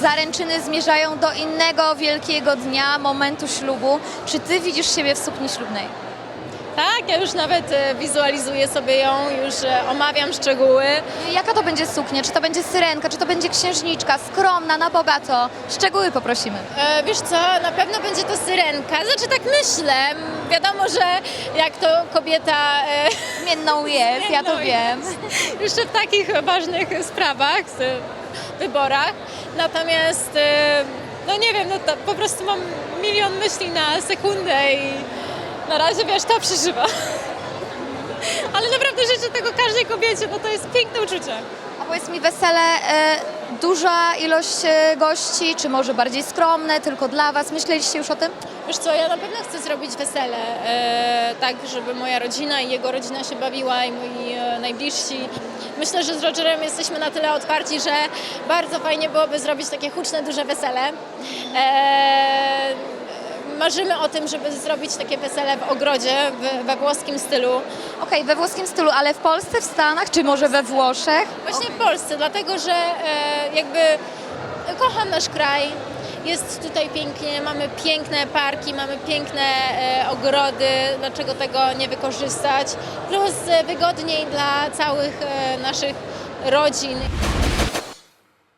Zaręczyny zmierzają do innego wielkiego dnia, momentu ślubu. Czy ty widzisz siebie w sukni ślubnej? Tak, ja już nawet e, wizualizuję sobie ją, już e, omawiam szczegóły. Jaka to będzie suknia? Czy to będzie syrenka, czy to będzie księżniczka, skromna, na bogato? Szczegóły poprosimy. E, wiesz co, na pewno będzie to syrenka. Znaczy tak myślę. Wiadomo, że jak to kobieta e, Zmienną jest, ja to Zmienną wiem. jeszcze w takich ważnych sprawach, wyborach. Natomiast, e, no nie wiem, no po prostu mam milion myśli na sekundę i na razie, wiesz, to przeżywa. Ale naprawdę życzę tego każdej kobiecie, bo to jest piękne uczucie. A powiedz mi, wesele, e, duża ilość e, gości, czy może bardziej skromne, tylko dla was? Myśleliście już o tym? Wiesz co, ja na pewno chcę zrobić wesele, e, tak żeby moja rodzina i jego rodzina się bawiła i moi e, najbliżsi. Myślę, że z Rogerem jesteśmy na tyle otwarci, że bardzo fajnie byłoby zrobić takie huczne, duże wesele. E, marzymy o tym, żeby zrobić takie wesele w ogrodzie, w, we włoskim stylu. Okej, we włoskim stylu, ale w Polsce, w Stanach, czy może we Włoszech? Właśnie w Polsce, dlatego że e, jakby kocham nasz kraj. Jest tutaj pięknie, mamy piękne parki, mamy piękne e, ogrody, dlaczego tego nie wykorzystać? Plus e, wygodniej dla całych e, naszych rodzin.